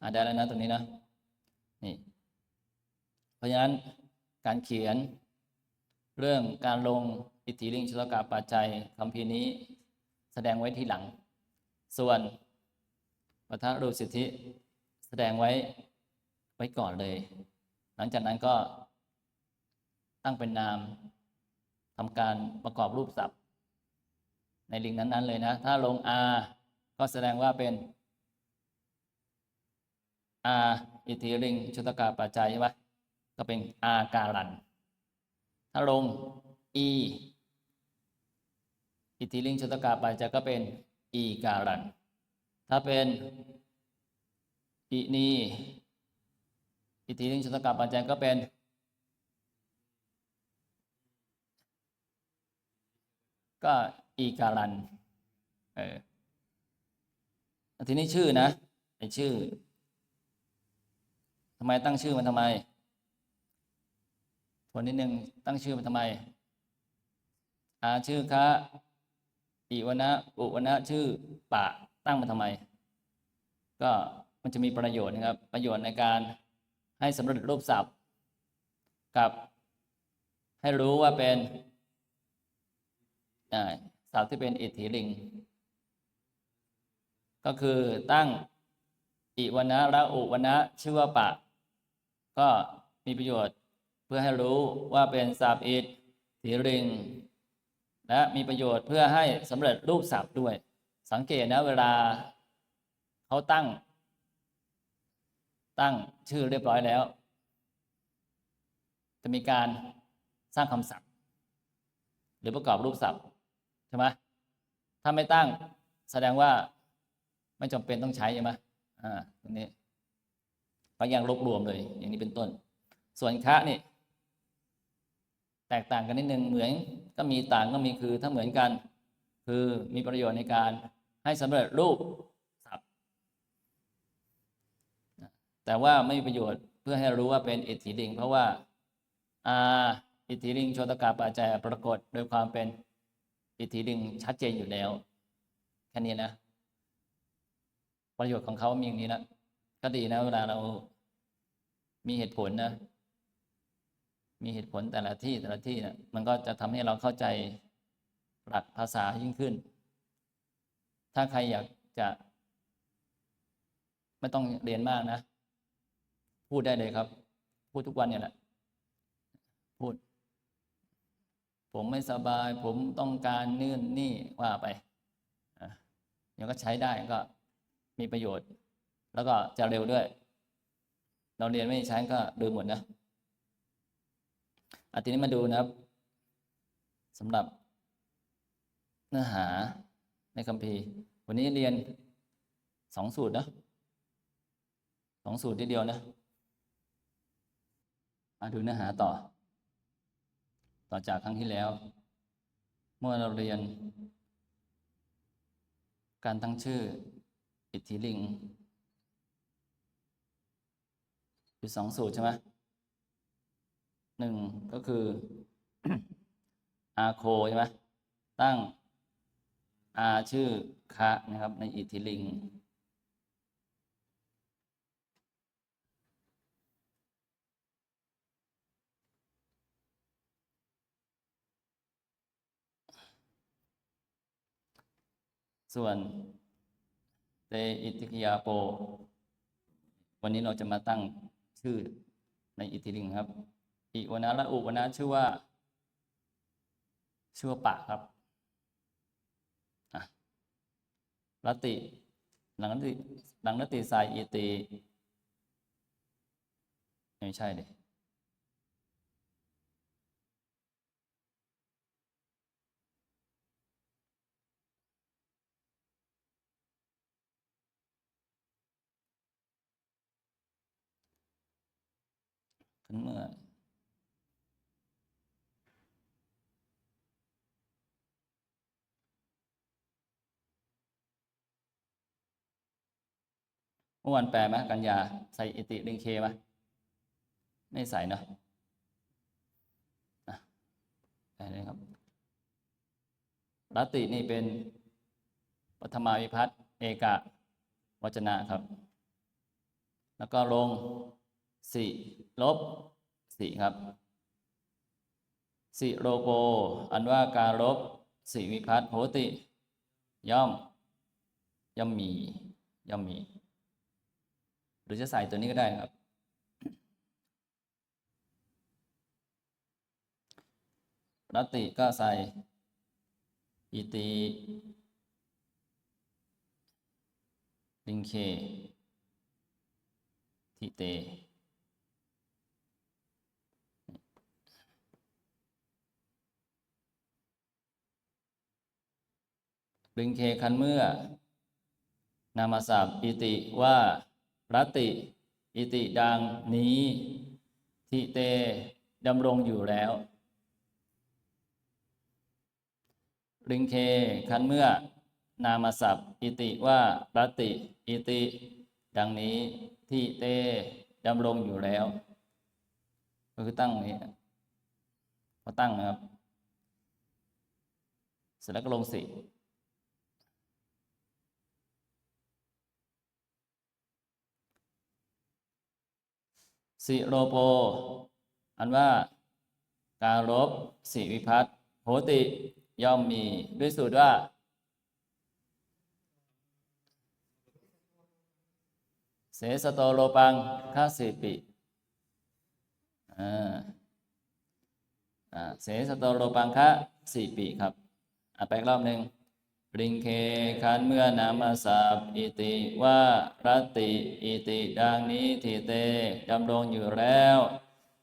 อ่าได้แล้วนะตรงนี้นะนี่เพราะฉะนั้นการเขียนเรื่องการลงอิทธิลิงชุตกาปัจจัยคำพีนี้แสดงไว้ที่หลัง ส่วนปัทรูปสิทธิแสดงไว้ไว้ก่อนเลย หลังจากนั้นก็ตั้งเป็นนามทำการประกอบรูปศัพท์ ในลิงนั้น ๆ เลยนะ ถ้าลง R ก็แสดงว่าเป็น R อิทิลิงชุตกาปัจจัยใช่ไหมก็เป็น R การัน ถ้าลง E อิทิลิงชุตกาปัจจัยก็เป็น E การัน ถ้าเป็นอินีอิทิลิงชุตกาปัจจัยก็เป็นก็อีการันเออทีนี้ชื่อนะไอชื่อ ทำไมตั้งชื่อมันทำไมทวนนิดนึงตั้งชื่อมันทำไมอาชื่อคะอิวนะอุวนะชื่อปะตั้งมาทำไม ก็มันจะมีประโยชน์นะครับ ประโยชน์ในการให้สำเร็จรูปศัพท์กับให้รู้ว่าเป็นอ่าศัพท์ที่เป็นอิทธิลิง ก็คือตั้งอิวนะและอุวนะชื่อว่าปะ ก็มีประโยชน์เพื่อให้รู้ว่าเป็นศัพท์อิทธิลิง และมีประโยชน์เพื่อให้สำเร็จรูปศัพท์ด้วย สังเกตนะเวลาเขาตั้ง ตั้งชื่อเรียบร้อยแล้ว จะมีการสร้างคำศัพท์ หรือประกอบรูปศัพท์ใช่ไหมถ้าไม่ตั้งแสดงว่าไม่จำเป็นต้องใช้ใช่ไหมอ่าตรงนี้ บางอย่างลบรวมเลย อย่างนี้เป็นต้น ส่วนคะนี่แตกต่างกันนิดนึงเหมือนก็มีต่างก็มีคือถ้าเหมือนกัน คือมีประโยชน์ในการให้สำเร็จรูปศัพท์แต่ว่าไม่มีประโยชน์เพื่อให้รู้ว่าเป็นอิทธิลิง เพราะว่าอาอิทธิลิงโชตกาปาจัยปรากฏโดยความเป็นอิทธิลิงชัดเจนอยู่แล้วแค่นี้นะ ประโยชน์ของเขามีอย่างนี้นะ ก็ดีนะเวลาเรามีเหตุผลนะ มีเหตุผลแต่ละที่แต่ละที่นะมันก็จะทำให้เราเข้าใจหลักภาษายิ่งขึ้น ถ้าใครอยากจะ ไม่ต้องเรียนมากนะ พูดได้เลยครับ พูดทุกวันเนี่ยแหละ พูด ผมไม่สบาย ผมต้องการนื่นนี่ว่าไปอะเดี๋ยวก็ใช้ได้ก็มีประโยชน์ แล้วก็จะเร็วด้วย เราเรียนไม่ใช้ก็ลืมหมดนะอาทีนี้มาดูนะครับสำหรับเนื้อหาในคัมภีร์วันนี้เรียนสองสูตรนะสองสูตรทีเดียวนะมาดูเนื้อหาต่อ ต่อจากครั้งที่แล้ว เมื่อเราเรียน การตั้งชื่ออิทธิลิง อยู่สองสูตรใช่ไหมหนึ่งก็คืออาโคใช่ไหมตั้งอาชื่อคะนะครับในอิทธิลิง ส่วนเตอิติกยาโป วันนี้เราจะมาตั้ง ชื่อในอิทธิลิงครับ อีวนะและอุวนะชื่อว่า ชื่อว่าปะครับรติหลังรติหลังรตติสายอิติไม่ใช่เลย ขึ้นเมื่อ เมื่อวานแปลไหมกันยาใส่อิติลิงเคไหมไม่ใส่เนอะอะแปลเลยครับรัตตินี่เป็นปฐมาวิพัตน์เอกะวจนะครับ แล้วก็ลง สิลบสิครับสิโรโป อันว่าการลบสิวิพัตโหติ ย่อม ย่อมมี ย่อมมี หรือจะใส่ตัวนี้ก็ได้ครับ รัตติก็ใส่อิติลิงเคทิเต ลิงเคคันเมื่อ นามาศัพท์อิติว่ารัติ อิติดังนี้ ทิเตดำรงอยู่แล้ว ลิงเคคันเมื่อ นามาศัพท์อิติว่ารัติ อิติ ดังนี้ที่เตดำรงอยู่แล้ว ก็คือตั้งนี้พอตั้งนะครับเสร็จแล้วก็ลงสิ สิโรโป อันว่าการลบสิวิพัตโหติย่อมมีด้วยสูตรว่า เสสโตโลปังคาสิปิอ่าเสสโตโลปังคะสี่ปีครับอะไปอีกรอบหนึ่ง ริงเคคันเมื่อนามาสับอิติว่ารัติอิติดังนี้ทิเตดำรงอยู่แล้ว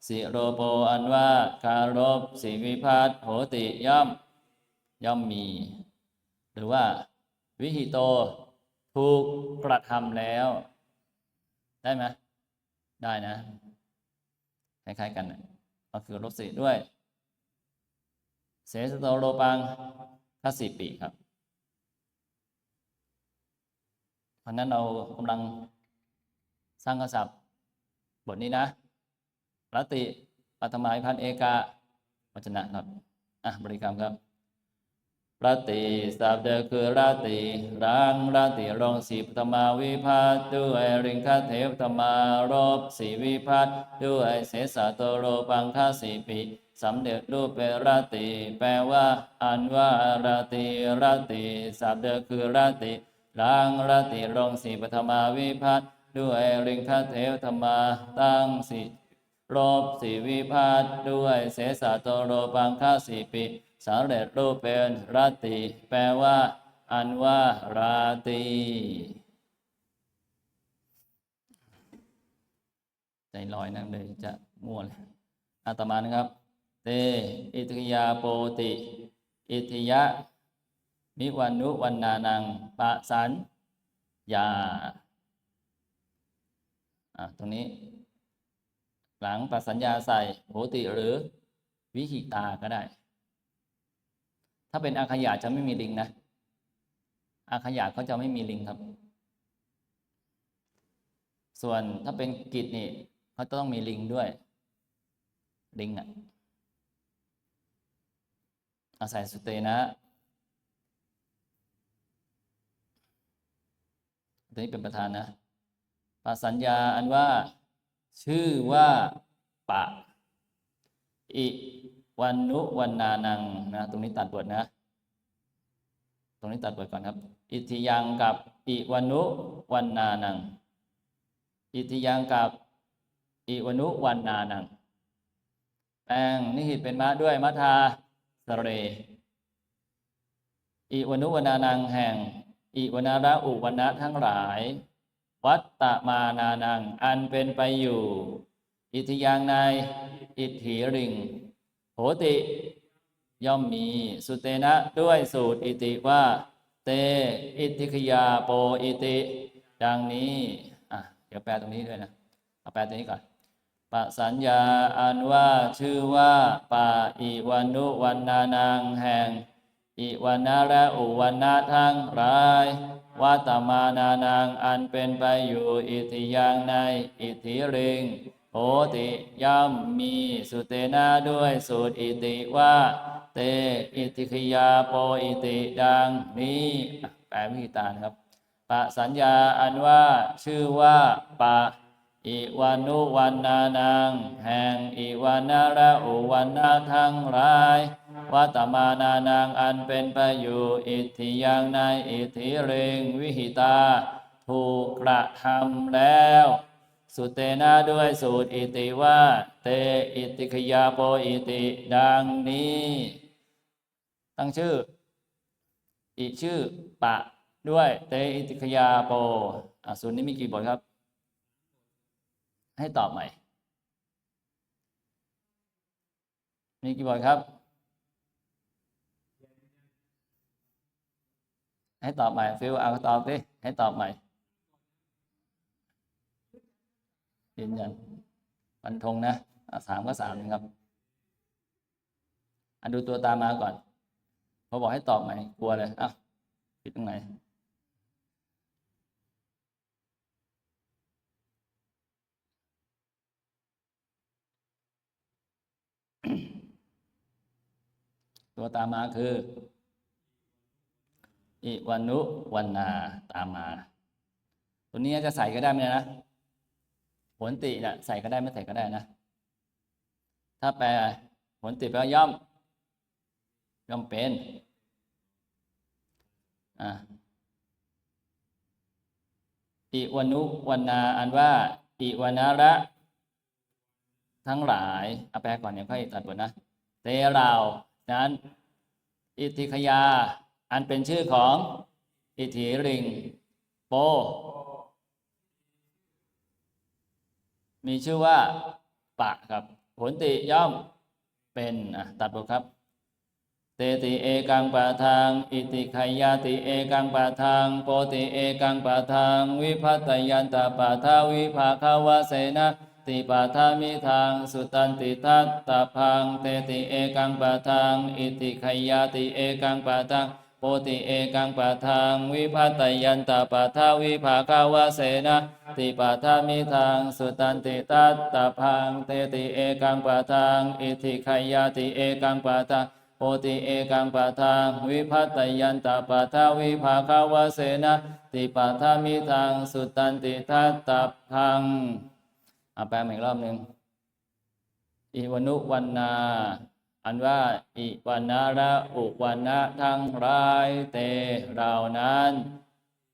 สิโรโปอันว่าคารบสิวิพัตโหติย่อม ย่อมมี หรือว่า วิหิโต ถูกกระทำแล้ว ได้ไหมได้นะ คล้ายๆกันนะก็คือลบสิด้วย เสสโตโลปังคัสสิปีครับ ราะนั้นเรากำลังสร้างกษัพท์บทนี้นะรติปัตมาวิพันเอกาวัจนะครับ อะ บริกรรมครับรติสับเดคือรติรังรติรองสีปฐมาวิพัตด้วยริงคาเทวธรรมารบสีวิพัตด้วยเสสะโตโรปังคาสีปิสำเร็จรูปเป็นรติ แปลว่า อันว่ารติรติสับเดคือรัต ติรังรติรงสีปฐมาวิพัตด้วยริงคเทวธรรมาตั้งสีรบสีวิพัตด้วยเสสะโตโรปังคาสีปิสำเร็จรูปเป็นรติ แปลว่า อันว่าราตีใจลอยนั่งเลยจะม่วนเลยอาตมานะครับ เต อิทยาโปติ อิทยะ มิวันนุวันนานังปะสันยาตรงนี้ หลังปะสัญญาใส่โหติหรือวิหิตาก็ได้ ถ้าเป็นอาขยาจะไม่มีลิงนะ อาขยาเขาจะไม่มีลิงครับ ส่วนถ้าเป็นกิจนี่เขาต้องมีลิงด้วย ลิงอะอาศัยสุเตนะ ตัวนี้เป็นประธานนะปาสัญญาอันว่า ชื่อว่าปะ อิวันนุวันนานังนะตรงนี้ตัดบทนะ ตรงนี้ตัดบทก่อนครับ อิทิยังกับอิวันนุวันนานัง อิทิยังกับอิวันุวันนานัง แปลงนิหิตเป็นมะด้วยมัทาสเรอิวันุวนานังแห่ง อิวนาระอุวนะทั้งหลาย วัตตมานานัง อันเป็นไปอยู่ อิทิยังใน อิทธิริงโหติย่อมมีสุเตนะด้วยสูตรอิติว่า เตอิทิคยาโปอิติ ดังนี้อะเดี๋ยวแปลตรงนี้ด้วยนะเอาแปลตัวนี้ก่อนปะสัญญาอันว่าชื่อว่าปาอิวันุวันนานังแห่ง อิวันนาและอุวันนาทั้งหลายวัตมานานังอันเป็นไปอยู่อิทธิยังในอิทธิริงโหติย่อมมีสุเตนะด้วยสูตรอิติว่าเตอิทธิคยาโปอิติดังนี้แปลวิธีตานครับปะสัญญาอันว่าชื่อว่าปะอิวานุวันนานัง แห่งอิวานาระอุวันนาทั้งหลาย วัตมานานังอันเป็นไปอยู่อิทธิยังในอิทธิเริงวิหิตา ถูกกระทำแล้ว สุเตนะด้วยสูตรอิติว่า เตอิติขยาโปอิติดังนี้ ตั้งชื่ออีกชื่อปะด้วยเตอิติขยาโปอะสูตรนี้มีกี่บทครับ ให้ตอบใหม่ มีกี่บทครับ ให้ตอบใหม่ฟิวเอาตอบดิให้ตอบใหม่ยืนยันฟันธงนะสามก็สามนะครับอะดูตัวตามมาก่อนพอบอกให้ตอบใหม่กลัวเลยอ้าวผิดตรงไหนตัวตามมาคือ อิวันุวันนาตามมา ตัวนี้จะใส่ก็ได้ไหมนะผลติเนี่ยใส่ก็ได้ไม่ใส่ก็ได้นะ ถ้าแปลผลติแปลว่าย่อม ย่อมเป็น อะอิวานุวันนาอันว่าอิวานาระ ทั้งหลายเอาแปลก่อนเดี๋ยค่อยตัดบทนะเตเรานั้น อิทธิขยา อันเป็นชื่อของอิทธิริง โป มีชื่อว่าปะครับ ผลติย่อมเป็นอะตัดบทครับ เตติเอกังปะทาง อิติขยาติเอกังปะทาง โปติเอกังปะทาง วิพัตยันตาปะทาวิภาคาวะเสนะติปะทามิทางสุตันติทัตตะพังเตติเอกังปะทาง อิติขยาติเอกังปะทาง ปติเอกังปะทางวิพัตยันตปะทาวิภาคาวะเสนะติปะทามิทางสุตันติทัตตะพังเตติเอกังปะทางอิติขยาติเอกังปะทางโพติเอกังปะทางวิพัตยันตปะทาวิภาคาวะเสนะติปะทามิทางสุตันติทัตตพังอะแปลอีกรอบหนึ่งอิวนุวันนา อันว่าอิวันนาระอุวันนะทั้งหลายเตเรานั้น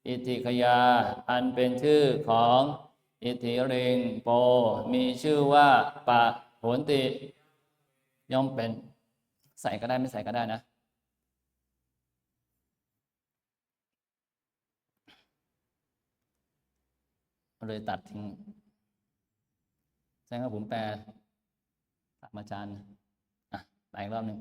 อิทิขยา อันเป็นชื่อของอิทิเริงโป มีชื่อว่าปะผลติ ย่อมเป็นใส่ก็ได้ไม่ใส่ก็ได้นะเลยตัดทิ้งแสดงว่าผมแปลตามาจารย์อะ ปอีกรอบหนึ่ง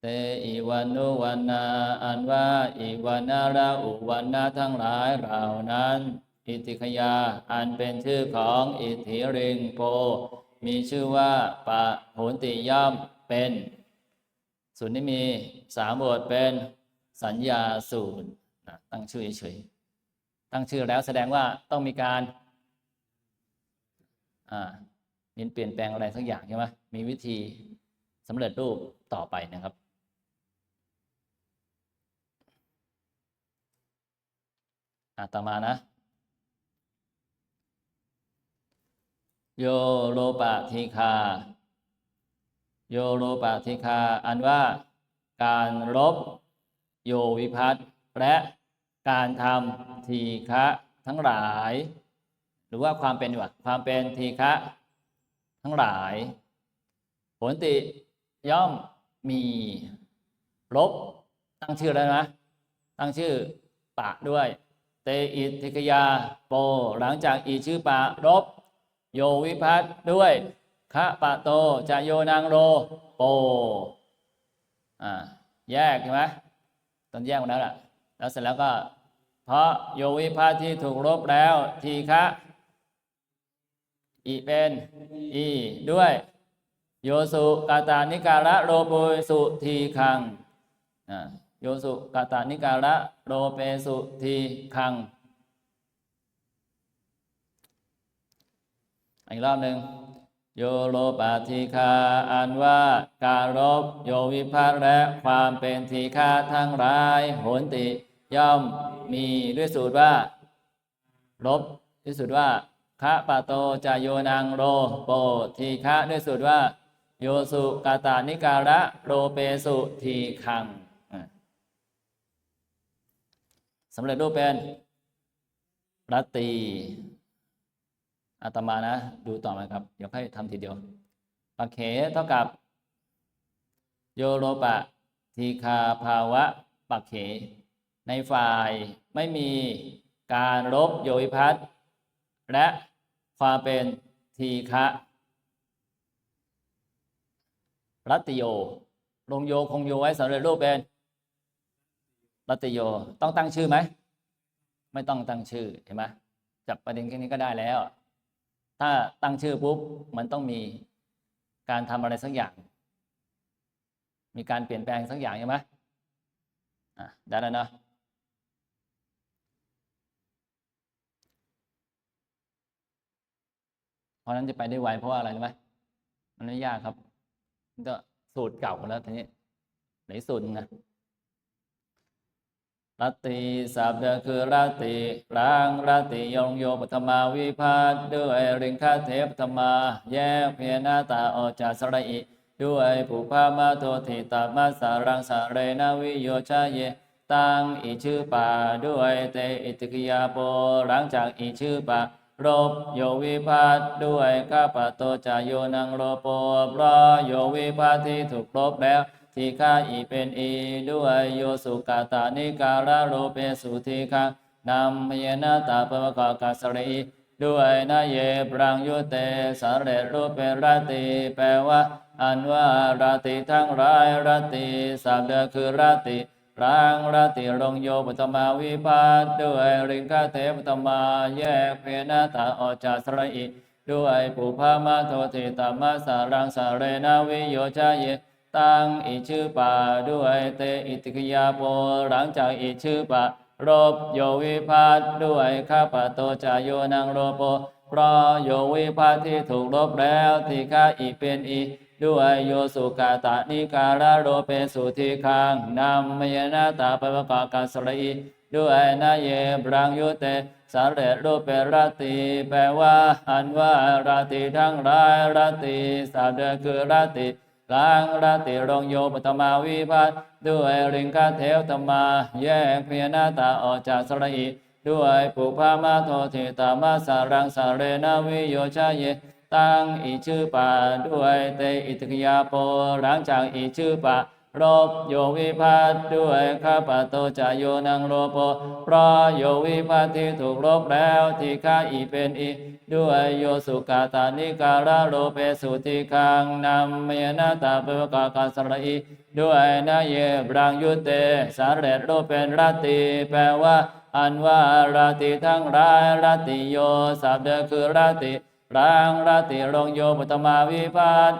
เตอีวันุวันนาอันว่าอีวันาราอุวันนาทั้งหลายเหล่านั้น อิทธิขยาอันเป็นชื่อของอิทธิริงโป มีชื่อว่าปะโหนติย่อมเป็นสูตรนี้มีสามบทเป็นสัญญาสูตรนะตั้งชื่อเฉยๆตั้งชื่อแล้วแสดงว่าต้องมีการอ่ามีเปลี่ยนแปลงอะไรสักอย่างใช่ไหมมีวิธี สำเร็จรูปต่อไปนะครับอาต่อมานะโยโลปะทีคา โยโลปะทิคา อันว่าการลบโยวิพัตและการทำทีฆะทั้งหลาย หรือว่าความเป็นว่าความเป็นทีฆะทั้งหลาย ผลติ ย่อมมีลบตั้งชื่อแล้วนะ ตั้งชื่อปะด้วย เตอิทิกยาโป หลังจากอีชื่อปะลบโยวิพัตด้วยคะปะโตจะโยนางโรโปอ่าแยกใช่ไหมตอนแยกมาแล้วล่ะ แล้วเสร็จแล้วก็ เพราะโยวิพาทที่ถูกลบแล้วทีฆะอีเป็นอีด้วย โยสุกาตานิการะโรโปสุทีคังโยสุกาตานิการะโรเปสุทีคังอีกรอบหนึ่งโยโลปาทิคาอันว่าการลบโยวิภัตและความเป็นทีฆาทั้งหลายโหนติย่อมมีด้วยสูตรว่า ลบด้วยสูตรว่าคะปะโตจายโยนังโรโปทีฆะด้วยสูตรว่า โยสุกาตานิการะโรเปสุทีคังสำเร็จรูปเป็นรัตตีอาตมานะ ดูต่อมาครับ เดี๋ยวให้ทำทีเดียวปักเขเท่ากับ โยโรปะทีคาภาวะปักเข ในฝ่ายไม่มีการลบโยวิพัตและความเป็นทีฆะ รัตโย ลงโยคงโยไว้สำเร็จรูปเป็นรัตโย ต้องตั้งชื่อไหม ไม่ต้องตั้งชื่อเห็นไหมจับประเด็นแค่นี้ก็ได้แล้ว ถ้าตั้งชื่อปุ๊บมันต้องมีการทำอะไรสักอย่าง มีการเปลี่ยนแปลงสักอย่างใช่ไหมอะได้แล้วเนาะเพราะนั้นจะไปได้ไวเพราะว่าอะไรรู้ไหมมันไม่ยากครับ ก็สูตรเก่าแล้วทีนี้ไหนสูตรนะรติสับเดคือรติร่างรติยงโยปฐมาวิพัตด้วยริงคาเทปฐมาแยกเพียนาตาออกจากสระอิด้วยผูพามาโทติตามาสารังสาเรนาวิโยชาเยตังอีชื่อป่าด้วยเตอิติกิยาโปหลังจากอีชื่อป่า รบโยวิพัตด้วยข้าปโตจายโยนังโรโปเพระโยวิพัตที่ถูกลบแล้วที่ข้าอีเป็นอีด้วยโยสุกาตานิการะโรเปสุทีฆานำเยนาตาปวะกากาสรีด้วยนาเยปรังยุเตสาเรรูปเป็นรตรีแปลว่า อันว่าราตรีทั้งหลายรตรีสามเดือคือราต รีร่างราติรงโยปตมาวิพัตด้วยริงคาเทปตมาแยกเพนาตาออกจากสระอิด้วยปุพามาโทติตามาสารังสาเรนาวิโยชาเยตั้งอีชื่อป่าด้วยเตอิติกยาโปหลังจากอีชื่อป่ารบโยวิพัตด้วยข้าปะโตจายโยนังโรโปเพราะโยวิพัตที่ถูกลบแล้วที่ข้าอีเป็นอี ด้วยโยสุกาตานิการะโรเปสุทีคังนำมยนาตาปะวะกากาสรีด้วยนาเยบรังยุเตสาเรโรเปรติแปลว่าอันว่าราติทั้งหลายราติสามเดือนคือราติล้างราติรงโยปตมาวิพัตด้วยริงคาเทวตมาแยกเพียนาตาออกจากสระอีด้วยปุพามาโทติตามาสารังสาเรนาวิโยชาเย ตั้งอีชื่อป่าด้วยเตอิติกยาโปหลังจากอีชื่อป่ารบโยวิพัตด้วยข้าปะโตจายโยนังโรโปเพราะโยวิพัตที่ถูกลบแล้วที่ข้าอีเป็นอีด้วยโยสุกาตานิการะโรเปสุติคังนำเมนาตาเปวกากาสระอีด้วยนาเยบรังยุเตสาเรตโรเป็นราตรีแปลว่า อันว่าราตรีทั้งหลายราตรีโยสับเดคือราต รีร่างราติรงโยปตมาวิพัต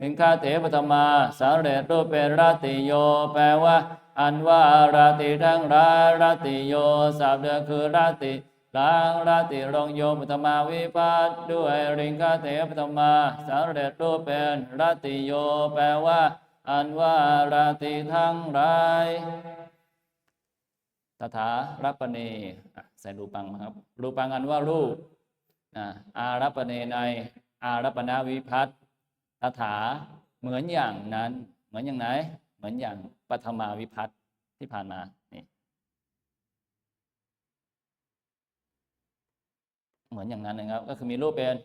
หิงคาเถปตมาสาเรตรูปเป็นราติโย แปลว่า อันว่าราติทั้งหลายราติโยสับเดคือราติร่างราติรงโยปตมาวิพัตด้วยริงคาเถปตมาสาเรตรูปเป็นราติโย แปลว่า อันว่าราติทั้งหลายตถารัปเนอะใส่รูปังครับ รูปังอันว่ารูป นะอารัปเนในอารัปนาวิพัตตถาเหมือนอย่างนั้น เหมือนอย่างไหน เหมือนอย่างปฐมาวิพัตที่ผ่านมานี่เหมือนอย่างนั้นนะครับ ก็คือมีรูปเป็น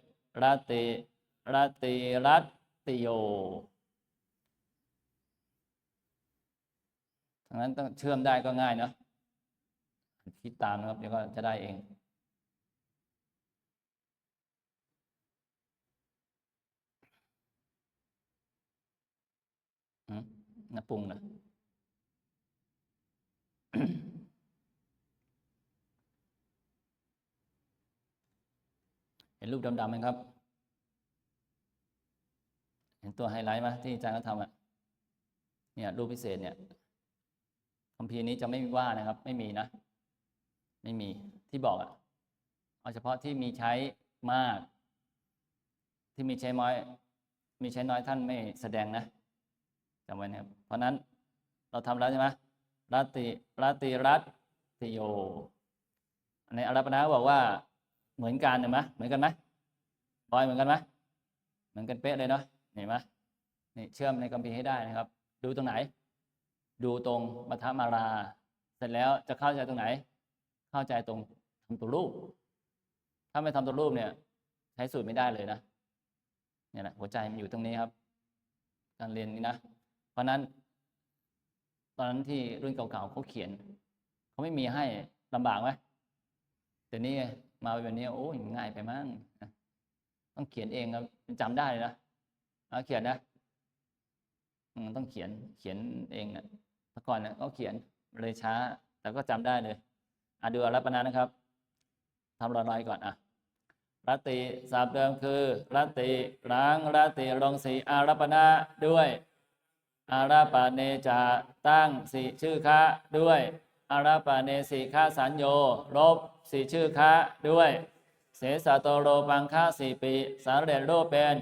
ราติราติรัตติโยทั้งนั้นต้องเชื่อมได้ก็ง่ายเนาะคิดตามนะครับเดี๋ยวก็จะได้เอง อืม น้ำปรุงนะเห็นรูปดำๆไหมครับ เห็นตัวไฮไลท์ไหมที่อาจารย์เขาทำอะ เนี่ย รูปพิเศษเนี่ยคัมภีร์นี้จะไม่มีว่านะครับ ไม่มีนะ ไม่มีที่บอกอะ เอาเฉพาะที่มีใช้มาก ที่มีใช้น้อย มีใช้น้อยท่านไม่แสดงนะ จำไว้นะครับ เพราะนั้นเราทำแล้วใช่ไหมรัติรัติรัติโย ในอารัปนาบอกว่าเหมือนกันเห็นไหมเหมือนกันไหมบอยเหมือนกันไหมเหมือนกันเป๊ะเลยเนาะเห็นไหมนี่เชื่อมในคัมภีร์ให้ได้นะครับ ดูตรงไหน ดูตรงมัทมารา เสร็จแล้วจะเข้าใจตรงไหน เข้าใจตรงทำตัวรูป ถ้าไม่ทำตัวรูปเนี่ย ใช้สูตรไม่ได้เลยนะเนี่ยแหละหัวใจมันอยู่ตรงนี้ครับ การเรียนนี้นะ เพราะนั้น ตอนนั้นที่รุ่นเก่าๆเขาเขียน เขาไม่มีให้ลำบากไหมแต่นี่มาแบบนี้โอ้ยง่ายไปมั้งต้องเขียนเองครับจำได้เลยนะเอาเขียนนะต้องเขียนเขียนเองนะเมื่อก่อนเนี่ยก็เขียนเลยช้าแต่ก็จำได้เลยอะดูอารัปนานะครับทำรอยๆก่อนอะรัตติศัพท์เดิมคือรัตติล้างรัตติลงสีอารัปนาด้วย อาราปาเนจะตั้งสี่ชื่อคะด้วยอาราปาเนสีคะสัญโยลบสี่ชื่อคะด้วย เสสะโตโรปังค่าสี่ปีสารเดชรูปเป็น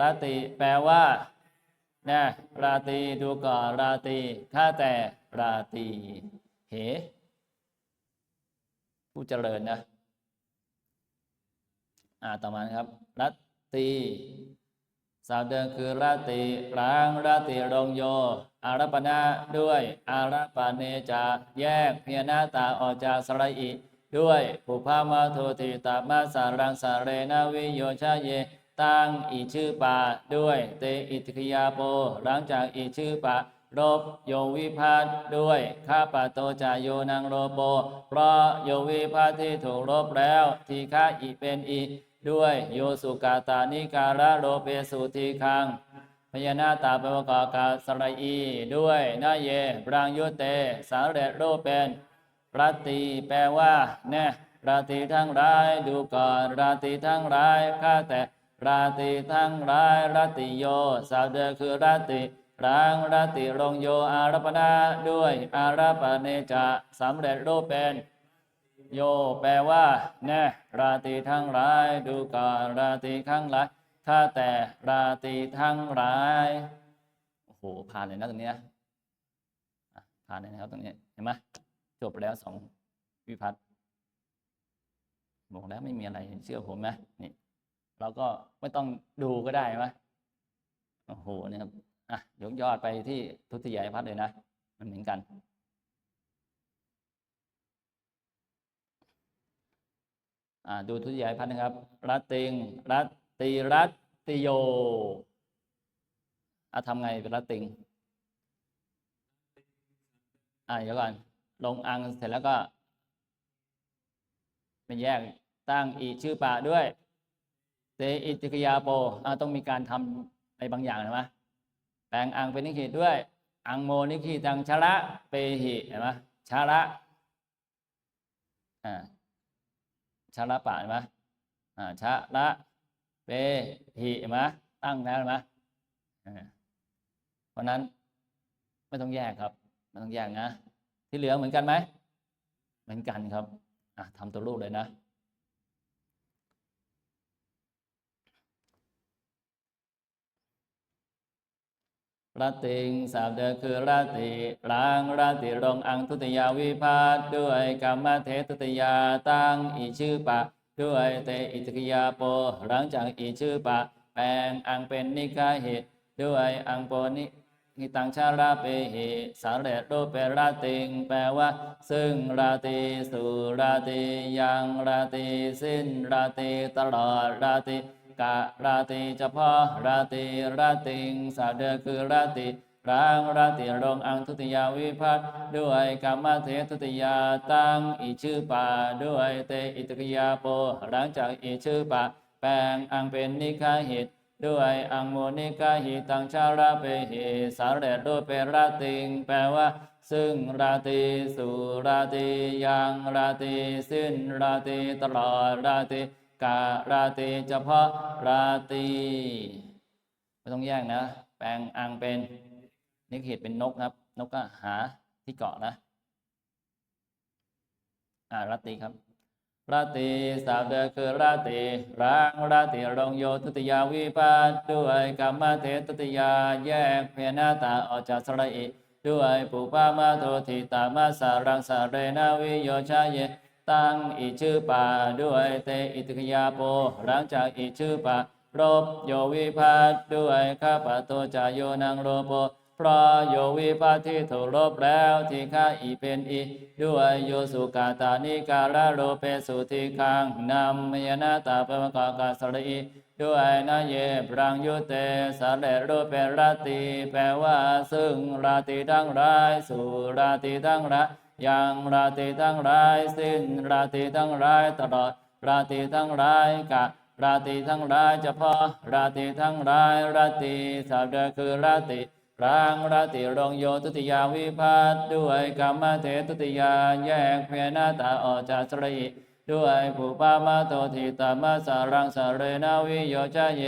ราติแปลว่านะราตรีดูก่อนราตรีข้าแต่ราตีเหผู้เจริญนะ อ่าต่อมาครับรัตตี สาวเดิมคือราตรีร้างราตรีรงโย อารัปนาด้วยอารัปเนจะแยกเพียนาตาออกจากสระอิด้วยปุพามาโทติตามาสารังสาเรนาวิโยชาเยตั้งอีชื่อปาด้วยเตอิติคยาโป หลังจากอีชื่อป่ารบโยวิพัตด้วยข้าปะโตจายโยนังโรโป เพราะโยวิพัตที่ถูกรบแล้วทีฆาอีเป็นอี ด้วยโยสุกาตานิการะโรเปสุทีคังพยานาตาเปวกากาสระอี ด้วยนาเยบรางยุเต สาเรโรเป็นรตติแปลว่าแน่ราตรีทั้งหลายดูก่อนราตรีทั้งหลายข้าแต่ราตรีทั้งหลายราตรีโย สาวเดอคือราตรีรางราตรีลงโย อารัปนาด้วยอารัปเนจะสำเร็จรูปเป็น โย แปลว่า แน่ ราตีทั้งหลาย ดูก่อนราตีทั้งหลายข้าแต่ราตีทั้งหลาย โอ้โห ผ่านเลยนะตรงนี้ยอะผ่านเลยนะครับตรงนี้ เห็นไหมจบแล้วสองวิพัฒน์บอกแล้วไม่มีอะไรเชื่อผมนะนี่ เราก็ไม่ต้องดูก็ได้ไหมโอ้โหเนี่ยครับอะยกยอดไปที่ทุติยายพัฒน์เลยนะ มันเหมือนกัน อ่า ดูทุติยายพัฒน์นะครับ รัตติง รัตติรัตติโยอะทำไงเป็นรัตติง อ่าเดี๋ยวก่อน ลงอังเสร็จแล้วก็เป็นแยกตั้งอีชื่อป่าด้วยเตอิติกยาโปอ่าต้องมีการทำอะไรบางอย่างใช่ไหมแปลงอังเป็นนิคิดด้วย อังโมนิคิตังชะละเปหิเห็นไหมชะละอ่า ชะละปะเห็นไหมอ่าชะละเปหิเห็นไหมตั้งแล้วเห็นไหมเพราะนั้นไม่ต้องแยกครับไม่ต้องแยกนะ ที่เหลือเหมือนกันไหม เหมือนกันครับอะทำตัวรูปเลยนะ ราติงสามเดอคือราติล้างราติรงอังทุติยาวิพาทด้วยกรรมเททุติยาตั้งอีชื่อปะ ด้วยเตอิติกยาโป หลังจากอีชื่อปะ แปลงอังเป็นนิกาเหตุด้วยอังโปนิหิตังชาราเปหิสาเรโรเปราติง แปลว่า ซึ่งราตรีสู่ราตรียังราตรีสิ้นราตรีตลอดราตรี กะราตรีเฉพาะราตรีราติงสาเดอคือราตรีรางราตรีรงอังทุติยาวิพัตด้วยกรรมเททุติยาตั้งอีชื่อป่าด้วยเตอิตกยาโปหลังจากอีชื่อป่าแปลงอังเป็นนิคาหิตด้วยอังโมนิกาหิตังชาราเปหิสาเรโดเปราติง แปลว่า ซึ่งราตรีสู่ราตรียังราตรีสิ้นราตรีตลอดราตรี กะราตรีเฉพาะราตรีไม่ต้องแยกนะ แปลงอังเป็นนิกเหิตเป็นนกครับ นกก็หาที่เกาะนะ อ่าราตรีครับ ราตรีสาวเดคือราตรีร่างราตรีรงโยทุติยาวิปัสด้วยกรรมเทตุติยาแยกเพนาตาออกจากสระอิด้วยปุปามาโทติตามาสารังสาเรนาวิโยชาเย ตั้งอีกชื่อปาด้วยเตอิติขยาโป หลังจากอีกชื่อปารบโยวิพัตด้วยข้าปะโตจายโยนังโรโปเพราะโยวิพัตที่ถูกรบแล้วที่ข้าอีเป็นอีด้วยโยสุกาตานิการะโรเปสุทิคังนำมยนาตาปมกากาสรีด้วยนาเยปรังยุเตสาเลรูปเปราตรีแปลว่าซึ่งราตรีทั้งหลายสู่ราตรีทั้งหลาย ยังราตรีทั้งหลายสิ้นราตรีทั้งหลายตลอดราตรีทั้งหลายกะราตรีทั้งหลายเฉพาะราตรีทั้งหลายราตรีสัพเดคือราตรีรางราตรีรงโยตุติยาวิพัตด้วยกรรมเทตุติยาแยกเพนาตาออกจากสรีด้วยผูปามาโตทิตามาสารังสเรนาวิโยชะเย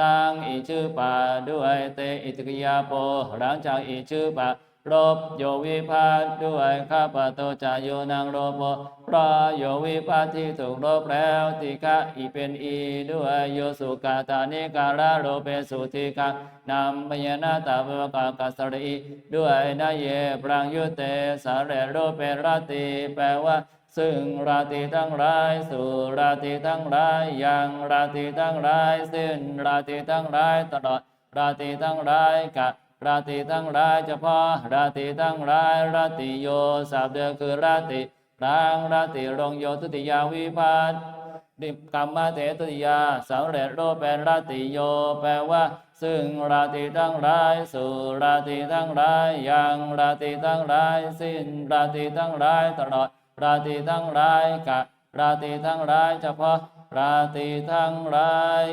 ตั้งอีชื่อป่าด้วยเตอิติกยาโปหลังจากอีชื่อป่า รบโยวิพาทด้วยข้าปโตจายโยนางโรโปเพราะโยวิพาทที่ถูกรบแล้วติกะอีเป็นอีด้วยโยสุกาตานิการะโรเปสุติกานำพยนาตาเวกากัสรีด้วยนาเยปรังยุเตสาเรโรเปราติแปลว่าซึ่งราตรีทั้งหลายสู่ราตรีทั้งหลายยังราตรีทั้งหลายสิ้นราตรีทั้งหลายตลอดราตรีทั้งหลายกะ ราตรีทั้งหลายเฉพาะราตรีทั้งหลายราตรีโยสับเดียวคือราตรีรางราตรีรงโยทุติยาวิพัตดิกรรมเตตุติยาสำเร็จโลกเป็นราตรีโย แปลว่า ซึ่งราตรีทั้งหลายสู่ราตรีทั้งหลายยังราตรีทั้งหลายสิ้นราตรีทั้งหลายตลอดราตรีทั้งหลายกะราตรีทั้งหลายเฉพาะราตรีทั้งหลาย